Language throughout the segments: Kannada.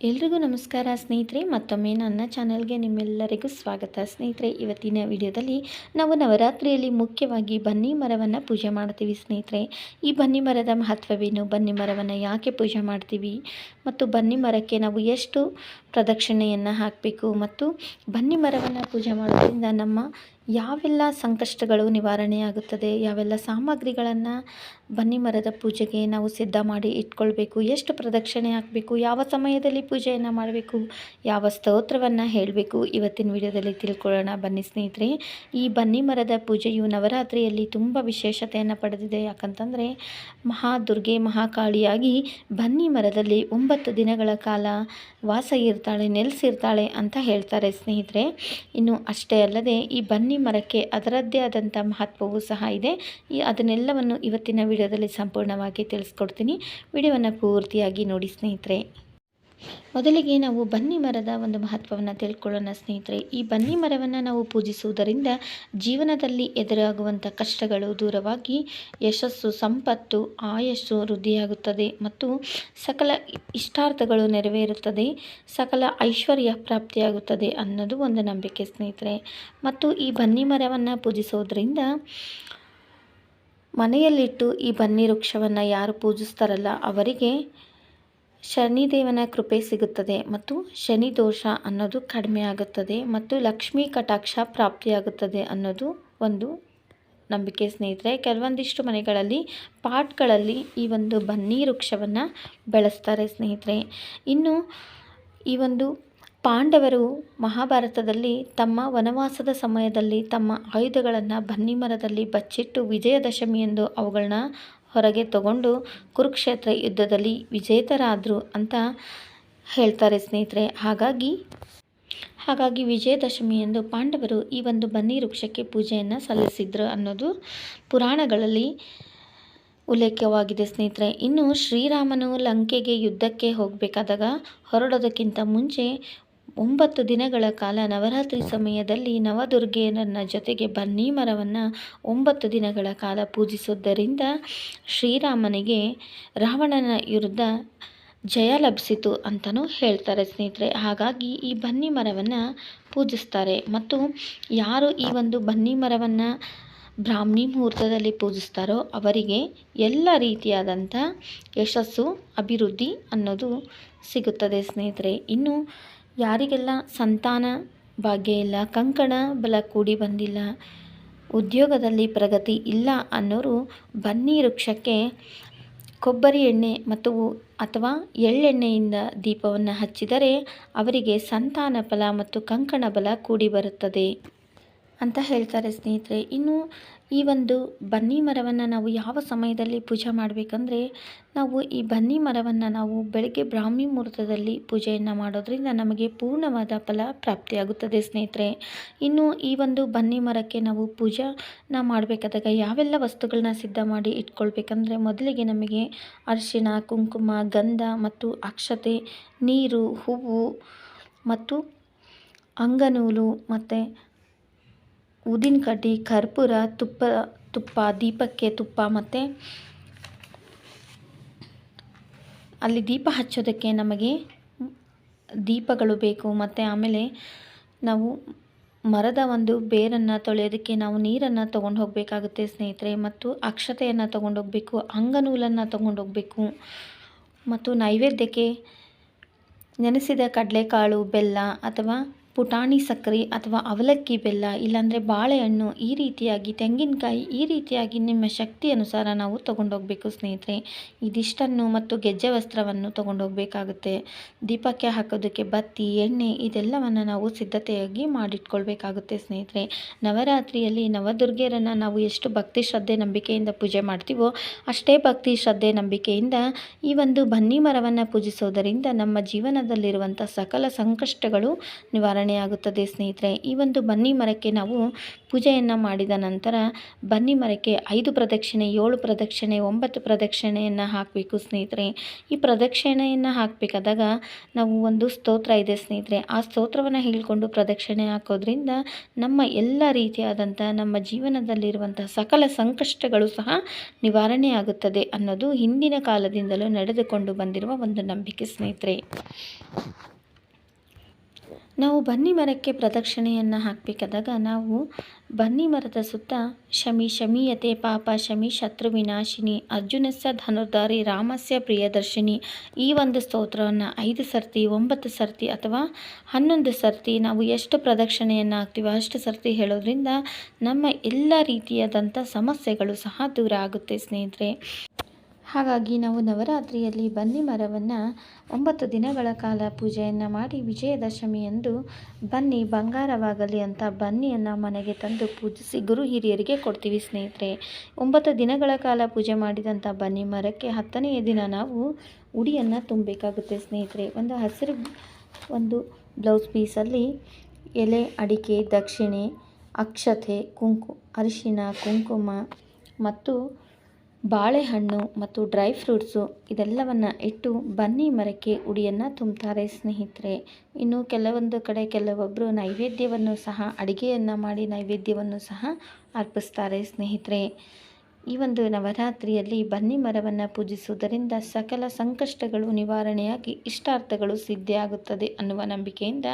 ಎಲ್ರಿಗೂ ನಮಸ್ಕಾರ ಸ್ನೇಹಿತರೆ, ಮತ್ತೊಮ್ಮೆ ನನ್ನ ಚಾನಲ್ಗೆ ನಿಮ್ಮೆಲ್ಲರಿಗೂ ಸ್ವಾಗತ. ಸ್ನೇಹಿತರೆ, ಇವತ್ತಿನ ವಿಡಿಯೋದಲ್ಲಿ ನಾವು ನವರಾತ್ರಿಯಲ್ಲಿ ಮುಖ್ಯವಾಗಿ ಬನ್ನಿ ಮರವನ್ನು ಪೂಜೆ ಮಾಡ್ತೀವಿ ಸ್ನೇಹಿತರೆ. ಈ ಬನ್ನಿ ಮರದ ಮಹತ್ವವೇನು? ಬನ್ನಿ ಮರವನ್ನು ಯಾಕೆ ಪೂಜೆ ಮಾಡ್ತೀವಿ? ಮತ್ತು ಬನ್ನಿ ಮರಕ್ಕೆ ನಾವು ಎಷ್ಟು ಪ್ರದಕ್ಷಿಣೆಯನ್ನು ಹಾಕಬೇಕು? ಮತ್ತು ಬನ್ನಿ ಮರವನ್ನು ಪೂಜೆ ಮಾಡೋದ್ರಿಂದ ನಮ್ಮ ಯಾವೆಲ್ಲ ಸಂಕಷ್ಟಗಳು ನಿವಾರಣೆಯಾಗುತ್ತದೆ, ಯಾವೆಲ್ಲ ಸಾಮಗ್ರಿಗಳನ್ನು ಬನ್ನಿ ಮರದ ಪೂಜೆಗೆ ನಾವು ಸಿದ್ಧ ಮಾಡಿ ಇಟ್ಕೊಳ್ಬೇಕು, ಎಷ್ಟು ಪ್ರದಕ್ಷಿಣೆ ಹಾಕಬೇಕು, ಯಾವ ಸಮಯದಲ್ಲಿ ಪೂಜೆಯನ್ನು ಮಾಡಬೇಕು, ಯಾವ ಸ್ತೋತ್ರವನ್ನು ಹೇಳಬೇಕು, ಇವತ್ತಿನ ವಿಡಿಯೋದಲ್ಲಿ ತಿಳ್ಕೊಳ್ಳೋಣ. ಬನ್ನಿ ಸ್ನೇಹಿತರೆ, ಈ ಬನ್ನಿ ಮರದ ಪೂಜೆಯು ನವರಾತ್ರಿಯಲ್ಲಿ ತುಂಬ ವಿಶೇಷತೆಯನ್ನು ಪಡೆದಿದೆ. ಯಾಕಂತಂದರೆ, ಮಹಾದುರ್ಗೆ ಮಹಾಕಾಳಿಯಾಗಿ ಬನ್ನಿ ಮರದಲ್ಲಿ ಒಂಬತ್ತು ದಿನಗಳ ಕಾಲ ವಾಸ ಇರ್ತಾಳೆ, ನೆಲೆಸಿರ್ತಾಳೆ ಅಂತ ಹೇಳ್ತಾರೆ ಸ್ನೇಹಿತರೆ. ಇನ್ನು ಅಷ್ಟೇ ಅಲ್ಲದೆ ಈ ಬನ್ನಿ ಮರಕ್ಕೆ ಅದರದ್ದೇ ಆದಂಥ ಮಹತ್ವವೂ ಸಹ ಇದೆ. ಈ ಅದನ್ನೆಲ್ಲವನ್ನು ಇವತ್ತಿನ ವಿಡಿಯೋದಲ್ಲಿ ಸಂಪೂರ್ಣವಾಗಿ ತಿಳಿಸ್ಕೊಡ್ತೀನಿ. ವಿಡಿಯೋವನ್ನು ಪೂರ್ತಿಯಾಗಿ ನೋಡಿ ಸ್ನೇಹಿತರೆ. ಮೊದಲಿಗೆ ನಾವು ಬನ್ನಿ ಮರದ ಒಂದು ಮಹತ್ವವನ್ನು ತಿಳ್ಕೊಳ್ಳೋಣ ಸ್ನೇಹಿತರೆ. ಈ ಬನ್ನಿ ಮರವನ್ನು ನಾವು ಪೂಜಿಸುವುದರಿಂದ ಜೀವನದಲ್ಲಿ ಎದುರಾಗುವಂಥ ಕಷ್ಟಗಳು ದೂರವಾಗಿ ಯಶಸ್ಸು, ಸಂಪತ್ತು, ಆಯಸ್ಸು ವೃದ್ಧಿಯಾಗುತ್ತದೆ ಮತ್ತು ಸಕಲ ಇಷ್ಟಾರ್ಥಗಳು ನೆರವೇರುತ್ತದೆ, ಸಕಲ ಐಶ್ವರ್ಯ ಪ್ರಾಪ್ತಿಯಾಗುತ್ತದೆ ಅನ್ನೋದು ಒಂದು ನಂಬಿಕೆ ಸ್ನೇಹಿತರೆ. ಮತ್ತು ಈ ಬನ್ನಿ ಮರವನ್ನು ಪೂಜಿಸೋದ್ರಿಂದ ಮನೆಯಲ್ಲಿಟ್ಟು ಈ ಬನ್ನಿ ವೃಕ್ಷವನ್ನು ಯಾರು ಪೂಜಿಸ್ತಾರಲ್ಲ ಅವರಿಗೆ ಶನಿದೇವನ ಕೃಪೆ ಸಿಗುತ್ತದೆ ಮತ್ತು ಶನಿ ದೋಷ ಅನ್ನೋದು ಕಡಿಮೆ ಆಗುತ್ತದೆ ಮತ್ತು ಲಕ್ಷ್ಮೀ ಕಟಾಕ್ಷ ಪ್ರಾಪ್ತಿಯಾಗುತ್ತದೆ ಅನ್ನೋದು ಒಂದು ನಂಬಿಕೆ ಸ್ನೇಹಿತರೆ, ಕೆಲವೊಂದಿಷ್ಟು ಮನೆಗಳಲ್ಲಿ ಪಾಟ್ಗಳಲ್ಲಿ ಈ ಒಂದು ಬನ್ನಿ ವೃಕ್ಷವನ್ನು ಬೆಳೆಸ್ತಾರೆ ಸ್ನೇಹಿತರೆ. ಇನ್ನು ಈ ಒಂದು ಪಾಂಡವರು ಮಹಾಭಾರತದಲ್ಲಿ ತಮ್ಮ ವನವಾಸದ ಸಮಯದಲ್ಲಿ ತಮ್ಮ ಆಯುಧಗಳನ್ನು ಬನ್ನಿ ಮರದಲ್ಲಿ ಬಚ್ಚಿಟ್ಟು ವಿಜಯದಶಮಿ ಎಂದು ಅವುಗಳನ್ನ ಹೊರಗೆ ತಗೊಂಡು ಕುರುಕ್ಷೇತ್ರ ಯುದ್ಧದಲ್ಲಿ ವಿಜೇತರಾದರು ಅಂತ ಹೇಳ್ತಾರೆ ಸ್ನೇಹಿತರೆ. ಹಾಗಾಗಿ ಹಾಗಾಗಿ ವಿಜಯದಶಮಿ ಎಂದು ಪಾಂಡವರು ಈ ಒಂದು ಬನ್ನಿ ವೃಕ್ಷಕ್ಕೆ ಪೂಜೆಯನ್ನು ಸಲ್ಲಿಸಿದ್ರು ಅನ್ನೋದು ಪುರಾಣಗಳಲ್ಲಿ ಉಲ್ಲೇಖವಾಗಿದೆ ಸ್ನೇಹಿತರೆ. ಇನ್ನು ಶ್ರೀರಾಮನು ಲಂಕೆಗೆ ಯುದ್ಧಕ್ಕೆ ಹೋಗಬೇಕಾದಾಗ ಹೊರಡೋದಕ್ಕಿಂತ ಮುಂಚೆ ಒಂಬತ್ತು ದಿನಗಳ ಕಾಲ ನವರಾತ್ರಿ ಸಮಯದಲ್ಲಿ ನವದುರ್ಗೆಯರನ್ನ ಜೊತೆಗೆ ಬನ್ನಿ ಮರವನ್ನು ಒಂಬತ್ತು ದಿನಗಳ ಕಾಲ ಪೂಜಿಸುವುದರಿಂದ ಶ್ರೀರಾಮನಿಗೆ ರಾವಣನ ವಿರುದ್ಧ ಜಯ ಲಭಿಸಿತು ಅಂತಲೂ ಹೇಳ್ತಾರೆ ಸ್ನೇಹಿತರೆ. ಹಾಗಾಗಿ ಈ ಬನ್ನಿ ಮರವನ್ನು ಪೂಜಿಸ್ತಾರೆ. ಮತ್ತು ಯಾರು ಈ ಒಂದು ಬನ್ನಿ ಮರವನ್ನು ಬ್ರಾಹ್ಮಿ ಮುಹೂರ್ತದಲ್ಲಿ ಪೂಜಿಸ್ತಾರೋ ಅವರಿಗೆ ಎಲ್ಲ ರೀತಿಯಾದಂಥ ಯಶಸ್ಸು, ಅಭಿವೃದ್ಧಿ ಅನ್ನೋದು ಸಿಗುತ್ತದೆ ಸ್ನೇಹಿತರೆ. ಇನ್ನು ಯಾರಿಗೆಲ್ಲ ಸಂತಾನ ಭಾಗ್ಯ ಇಲ್ಲ, ಕಂಕಣ ಬಲ ಕೂಡಿ ಬಂದಿಲ್ಲ, ಉದ್ಯೋಗದಲ್ಲಿ ಪ್ರಗತಿ ಇಲ್ಲ ಅನ್ನೋರು ಬನ್ನಿ ವೃಕ್ಷಕ್ಕೆ ಕೊಬ್ಬರಿ ಎಣ್ಣೆ ಮತ್ತು ಅಥವಾ ಎಳ್ಳೆಣ್ಣೆಯಿಂದ ದೀಪವನ್ನು ಹಚ್ಚಿದರೆ ಅವರಿಗೆ ಸಂತಾನ ಫಲ ಮತ್ತು ಕಂಕಣ ಬಲ ಕೂಡಿ ಬರುತ್ತದೆ. ಅಂತ ಹೇಳ್ತಾರೆ ಸ್ನೇಹಿತರೆ. ಇನ್ನು ಈ ಒಂದು ಬನ್ನಿ ಮರವನ್ನು ನಾವು ಯಾವ ಸಮಯದಲ್ಲಿ ಪೂಜೆ ಮಾಡಬೇಕಂದ್ರೆ, ನಾವು ಈ ಬನ್ನಿ ಮರವನ್ನು ನಾವು ಬೆಳಗ್ಗೆ ಬ್ರಾಹ್ಮಿ ಮುಹೂರ್ತದಲ್ಲಿ ಪೂಜೆಯನ್ನು ಮಾಡೋದ್ರಿಂದ ನಮಗೆ ಪೂರ್ಣವಾದ ಫಲ ಪ್ರಾಪ್ತಿಯಾಗುತ್ತದೆ ಸ್ನೇಹಿತರೆ. ಇನ್ನು ಈ ಒಂದು ಬನ್ನಿ ಮರಕ್ಕೆ ನಾವು ಪೂಜೆನ ಮಾಡಬೇಕಾದಾಗ ಯಾವೆಲ್ಲ ವಸ್ತುಗಳನ್ನ ಸಿದ್ಧ ಮಾಡಿ ಇಟ್ಕೊಳ್ಬೇಕಂದ್ರೆ, ಮೊದಲಿಗೆ ನಮಗೆ ಅರಿಶಿಣ, ಕುಂಕುಮ, ಗಂಧ ಮತ್ತು ಅಕ್ಷತೆ, ನೀರು, ಹೂವು ಮತ್ತು ಅಂಗನೂಲು ಮತ್ತು ಊದಿನ ಕಡ್ಡಿ, ಕರ್ಪೂರ, ತುಪ್ಪ ತುಪ್ಪ, ದೀಪಕ್ಕೆ ತುಪ್ಪ ಮತ್ತು ಅಲ್ಲಿ ದೀಪ ಹಚ್ಚೋದಕ್ಕೆ ನಮಗೆ ದೀಪಗಳು ಬೇಕು. ಮತ್ತು ಆಮೇಲೆ ನಾವು ಮರದ ಒಂದು ಬೇರನ್ನು ತೊಳೆಯೋದಕ್ಕೆ ನಾವು ನೀರನ್ನು ತೊಗೊಂಡು ಹೋಗಬೇಕಾಗುತ್ತೆ ಸ್ನೇಹಿತರೆ. ಮತ್ತು ಅಕ್ಷತೆಯನ್ನು ತೊಗೊಂಡು ಹೋಗಬೇಕು, ಅಂಗನೂಲನ್ನು ತೊಗೊಂಡು ಹೋಗಬೇಕು. ಮತ್ತು ನೈವೇದ್ಯಕ್ಕೆ ನೆನೆಸಿದ ಕಡಲೆಕಾಳು, ಬೆಲ್ಲ ಅಥವಾ ಪುಟಾಣಿ ಸಕ್ಕರೆ ಅಥವಾ ಅವಲಕ್ಕಿ ಬೆಲ್ಲ, ಇಲ್ಲಾಂದರೆ ಬಾಳೆಹಣ್ಣು ಈ ರೀತಿಯಾಗಿ, ತೆಂಗಿನಕಾಯಿ ಈ ರೀತಿಯಾಗಿ ನಿಮ್ಮ ಶಕ್ತಿ ಅನುಸಾರ ನಾವು ತೊಗೊಂಡೋಗಬೇಕು ಸ್ನೇಹಿತರೆ. ಇದಿಷ್ಟನ್ನು ಮತ್ತು ಗೆಜ್ಜೆ ವಸ್ತ್ರವನ್ನು ತೊಗೊಂಡೋಗ್ಬೇಕಾಗುತ್ತೆ. ದೀಪಕ್ಕೆ ಹಾಕೋದಕ್ಕೆ ಬತ್ತಿ, ಎಣ್ಣೆ ಇದೆಲ್ಲವನ್ನು ನಾವು ಸಿದ್ಧತೆಯಾಗಿ ಮಾಡಿಟ್ಕೊಳ್ಬೇಕಾಗುತ್ತೆ ಸ್ನೇಹಿತರೆ. ನವರಾತ್ರಿಯಲ್ಲಿ ನವದುರ್ಗೆಯರನ್ನು ನಾವು ಎಷ್ಟು ಭಕ್ತಿ ಶ್ರದ್ಧೆ ನಂಬಿಕೆಯಿಂದ ಪೂಜೆ ಮಾಡ್ತೀವೋ ಅಷ್ಟೇ ಭಕ್ತಿ ಶ್ರದ್ಧೆ ನಂಬಿಕೆಯಿಂದ ಈ ಒಂದು ಬನ್ನಿ ಮರವನ್ನು ಪೂಜಿಸೋದರಿಂದ ನಮ್ಮ ಜೀವನದಲ್ಲಿರುವಂಥ ಸಕಲ ಸಂಕಷ್ಟಗಳು ನಿವಾರಣೆ ನಿವಾರಣೆಯಾಗುತ್ತದೆ ಸ್ನೇಹಿತರೆ. ಈ ಒಂದು ಬನ್ನಿ ಮರಕ್ಕೆ ನಾವು ಪೂಜೆಯನ್ನು ಮಾಡಿದ ನಂತರ ಬನ್ನಿ ಮರಕ್ಕೆ ಐದು ಪ್ರದಕ್ಷಿಣೆ, ಏಳು ಪ್ರದಕ್ಷಿಣೆ, ಒಂಬತ್ತು ಪ್ರದಕ್ಷಿಣೆಯನ್ನು ಹಾಕಬೇಕು, ಸ್ನೇಹಿತರೆ. ಈ ಪ್ರದಕ್ಷಿಣೆಯನ್ನು ಹಾಕಬೇಕಾದಾಗ ನಾವು ಒಂದು ಸ್ತೋತ್ರ ಇದೆ, ಸ್ನೇಹಿತರೆ. ಆ ಸ್ತೋತ್ರವನ್ನು ಹೇಳಿಕೊಂಡು ಪ್ರದಕ್ಷಿಣೆ ಹಾಕೋದ್ರಿಂದ ನಮ್ಮ ಎಲ್ಲ ರೀತಿಯಾದಂಥ ನಮ್ಮ ಜೀವನದಲ್ಲಿರುವಂತಹ ಸಕಲ ಸಂಕಷ್ಟಗಳು ಸಹ ನಿವಾರಣೆಯಾಗುತ್ತದೆ ಅನ್ನೋದು ಹಿಂದಿನ ಕಾಲದಿಂದಲೂ ನಡೆದುಕೊಂಡು ಬಂದಿರುವ ಒಂದು ನಂಬಿಕೆ, ಸ್ನೇಹಿತರೆ. ನಾವು ಬನ್ನಿ ಮರಕ್ಕೆ ಪ್ರದಕ್ಷಿಣೆಯನ್ನು ಹಾಕಬೇಕಾದಾಗ ನಾವು ಬನ್ನಿ ಮರದ ಸುತ್ತ ಶಮಿ ಶಮೀಯತೆ ಪಾಪ, ಶಮಿ ಶತ್ರು ವಿನಾಶಿನಿ ಅರ್ಜುನಸ್ಯ ಧನುರ್ಧಾರಿ, ರಾಮಸ್ಯ ಪ್ರಿಯದರ್ಶಿನಿ ಈ ಒಂದು ಸ್ತೋತ್ರವನ್ನು ಐದು ಸರ್ತಿ, ಒಂಬತ್ತು ಸರ್ತಿ ಅಥವಾ ಹನ್ನೊಂದು ಸರ್ತಿ ನಾವು ಎಷ್ಟು ಪ್ರದಕ್ಷಿಣೆಯನ್ನು ಹಾಕ್ತೀವೋ ಅಷ್ಟು ಸರ್ತಿ ಹೇಳೋದ್ರಿಂದ ನಮ್ಮ ಎಲ್ಲ ರೀತಿಯಾದಂಥ ಸಮಸ್ಯೆಗಳು ಸಹ ದೂರ ಆಗುತ್ತೆ ಸ್ನೇಹಿತರೆ. ಹಾಗಾಗಿ ನಾವು ನವರಾತ್ರಿಯಲ್ಲಿ ಬನ್ನಿ ಮರವನ್ನು. ಒಂಬತ್ತು ದಿನಗಳ ಕಾಲ ಪೂಜೆಯನ್ನು ಮಾಡಿ ವಿಜಯದಶಮಿಯಂದು ಬನ್ನಿ ಬಂಗಾರವಾಗಲಿ ಅಂತ ಬನ್ನಿಯನ್ನು ಮನೆಗೆ ತಂದು ಪೂಜಿಸಿ ಗುರು ಹಿರಿಯರಿಗೆ ಕೊಡ್ತೀವಿ ಸ್ನೇಹಿತರೆ. ಒಂಬತ್ತು ದಿನಗಳ ಕಾಲ ಪೂಜೆ ಮಾಡಿದಂಥ ಬನ್ನಿ ಮರಕ್ಕೆ ಹತ್ತನೆಯ ದಿನ ನಾವು ಉಡಿಯನ್ನು ತುಂಬಬೇಕಾಗುತ್ತೆ ಸ್ನೇಹಿತರೆ. ಒಂದು ಹಸಿರು ಒಂದು ಬ್ಲೌಸ್ ಪೀಸಲ್ಲಿ ಎಲೆ, ಅಡಿಕೆ, ದಕ್ಷಿಣೆ, ಅಕ್ಷತೆ, ಕುಂಕು, ಅರಿಶಿನ, ಕುಂಕುಮ ಮತ್ತು ಬಾಳೆಹಣ್ಣು ಮತ್ತು ಡ್ರೈ ಫ್ರೂಟ್ಸು ಇದೆಲ್ಲವನ್ನು ಇಟ್ಟು ಬನ್ನಿ ಮರಕ್ಕೆ ಉಡಿಯನ್ನು ತುಂಬುತ್ತಾರೆ ಸ್ನೇಹಿತರೆ. ಇನ್ನು ಕೆಲವೊಂದು ಕಡೆ ಕೆಲವೊಬ್ಬರು ನೈವೇದ್ಯವನ್ನು ಸಹ, ಅಡುಗೆಯನ್ನು ಮಾಡಿ ನೈವೇದ್ಯವನ್ನು ಸಹ ಅರ್ಪಿಸ್ತಾರೆ ಸ್ನೇಹಿತರೆ. ಈ ಒಂದು ನವರಾತ್ರಿಯಲ್ಲಿ ಬನ್ನಿ ಮರವನ್ನು ಪೂಜಿಸುವುದರಿಂದ ಸಕಲ ಸಂಕಷ್ಟಗಳು ನಿವಾರಣೆಯಾಗಿ ಇಷ್ಟಾರ್ಥಗಳು ಸಿದ್ಧಿಯಾಗುತ್ತದೆ ಅನ್ನುವ ನಂಬಿಕೆಯಿಂದ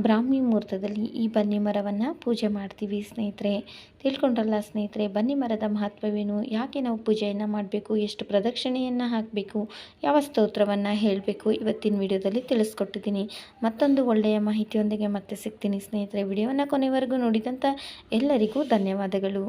ಬ್ರಾಹ್ಮಿ ಮುಹೂರ್ತದಲ್ಲಿ ಈ ಬನ್ನಿ ಮರವನ್ನು ಪೂಜೆ ಮಾಡ್ತೀವಿ ಸ್ನೇಹಿತರೆ. ತಿಳ್ಕೊಂಡ್ರಲ್ಲ ಸ್ನೇಹಿತರೆ, ಬನ್ನಿ ಮರದ ಮಹತ್ವವೇನು? ಯಾಕೆ ನಾವು ಪೂಜೆಯನ್ನು ಮಾಡಬೇಕು? ಎಷ್ಟು ಪ್ರದಕ್ಷಿಣೆಯನ್ನು ಹಾಕಬೇಕು? ಯಾವ ಸ್ತೋತ್ರವನ್ನು ಹೇಳಬೇಕು? ಇವತ್ತಿನ ವಿಡಿಯೋದಲ್ಲಿ ತಿಳಿಸ್ಕೊಟ್ಟಿದ್ದೀನಿ. ಮತ್ತೊಂದು ಒಳ್ಳೆಯ ಮಾಹಿತಿಯೊಂದಿಗೆ ಮತ್ತೆ ಸಿಗ್ತೀನಿ ಸ್ನೇಹಿತರೆ. ವಿಡಿಯೋವನ್ನು ಕೊನೆವರೆಗೂ ನೋಡಿದಂಥ ಎಲ್ಲರಿಗೂ ಧನ್ಯವಾದಗಳು.